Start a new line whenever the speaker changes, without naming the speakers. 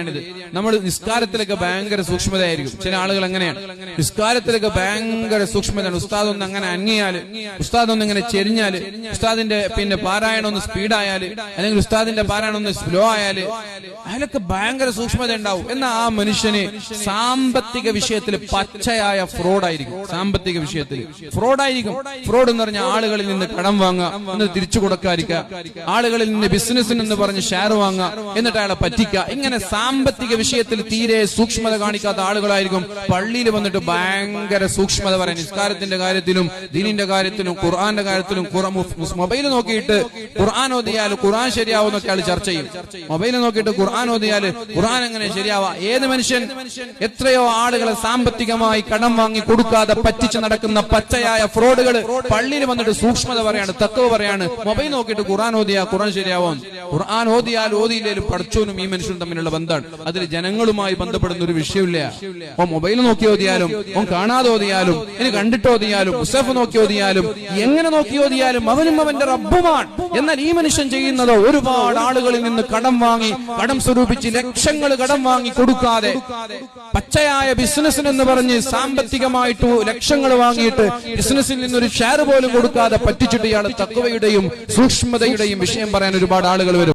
ഏരിയയാണിത് നമ്മൾ നിസ്കാരത്തിലൊക്കെ ഭയങ്കര സൂക്ഷ്മതയായിരിക്കും. ചില ആളുകൾ അങ്ങനെയാണ്. നിസ്കാരത്തിലൊക്കെ ഭയങ്കര സൂക്ഷ്മതയാണ്. ഉസ്താദ് ഒന്ന് അങ്ങനെ അങ്ങിയാൽ ഉസ്താദ് ഒന്ന് ഇങ്ങനെ ചെരിഞ്ഞാൽ. ഉസ്താദിന്റെ പിന്നെ പാരായണം ഒന്ന് സ്പീഡായാൽ അല്ലെങ്കിൽ ഉസ്താദിന്റെ പാരായണം ഒന്ന് സ്ലോ ആയാൽ. അതിലൊക്കെ ഭയങ്കര സൂക്ഷ്മത ഉണ്ടാവും. എന്നാൽ ആ മനുഷ്യന് സാമ്പത്തിക വിഷയത്തിൽ പച്ചയായ ഫ്രോഡ് ആയിരിക്കും. സാമ്പത്തിക വിഷയത്തിൽ ഫ്രോഡ് ആയിരിക്കും. ഫ്രോഡ് എന്ന് പറഞ്ഞ ആളുകളിൽ നിന്ന് കടം വാങ്ങുക. എന്നിട്ട് തിരിച്ചു കൊടുക്കാതിരിക്കുക. ആളുകളിൽ നിന്ന് ബിസിനസ്സിന് എന്ന് പറഞ്ഞ് ഷെയർ വാങ്ങുക. എന്നിട്ട് അയാളെ പറ്റിക്കുക. ഇങ്ങനെ സാമ്പത്തിക വിഷയത്തിൽ തീരെ സൂക്ഷ്മത കാണിക്കാത്ത ആളുകളായിരിക്കും. പള്ളിയിൽ വന്നിട്ട് ഭയങ്കര സൂക്ഷ്മത പറയാൻ. നിസ്കാരത്തിന്റെ കാര്യത്തിലും ദീനിന്റെ കാര്യത്തിലും ഖുർആന്റെ കാര്യത്തിലും മൊബൈൽ നോക്കിയിട്ട് ഖുർആൻ ഓതിയാൽ ഖുർആൻ ശരിയാവുന്നൊക്കെ ആൾ ചർച്ച ചെയ്യും. മൊബൈൽ നോക്കിയിട്ട് ഖുർആൻ ഓതിയാൽ ഖുർആൻ എങ്ങനെ ശരിയാവാ? ഏത് മനുഷ്യൻ എത്രയോ ആളുകളെ സാമ്പത്തികമായി കടം വാങ്ങി കൊടുക്കാതെ പറ്റിച്ച് നടക്കുന്ന പച്ചയായ ഫ്രോഡുകൾ പള്ളിയിൽ വന്നിട്ട് സൂക്ഷ്മത പറയാണ് തത്വ പറയാണ്. മൊബൈൽ നോക്കിയിട്ട് ഖുർആൻ ഓതിയാ ഖുർആൻ ശരിയാവും. ഖുർആൻ ഓതിയാൽ ഓതിയില്ലേലും പഠിച്ചോനും ഈ മനുഷ്യനും തമ്മിലുള്ള ബന്ധമാണ് അതിൽ ജനങ്ങളുമായി ബന്ധപ്പെടുന്ന ഒരു വിഷയമില്ല. ഓ മൊബൈൽ നോക്കി ഓതിയാലും ഓ കാണാതെ ഓതിയാലും ഇനി കണ്ടിട്ട് ഓതിയാലും മുസഫ് നോക്കി ഓതിയാലും എങ്ങനെ നോക്കി ഓതിയാലും അവനും അവന്റെ റബ്ബുമാണ്. എന്നാൽ ഈ മനുഷ്യൻ ചെയ്യുന്നത് ഒരുപാട് ആളുകളിൽ നിന്ന് കടം വാങ്ങി കടം സ്വരൂപിച്ച് ലക്ഷങ്ങൾ കടം വാങ്ങി കൊടുക്കാതെ പച്ചയായ ബിസിനസ്സിന് എന്ന് പറഞ്ഞ് സാമ്പത്തികമായിട്ട് ലക്ഷങ്ങൾ വാങ്ങിയിട്ട് ബിസിനസ്സിൽ നിന്നൊരു ഷെയർ പോലും കൊടുക്കാതെ പറ്റിച്ചിട്ട് ഇയാൾ തക്കവയുടെയും സൂക്ഷ്മതയുടെയും വിഷയം പറയാൻ ഒരുപാട് ആളുകൾ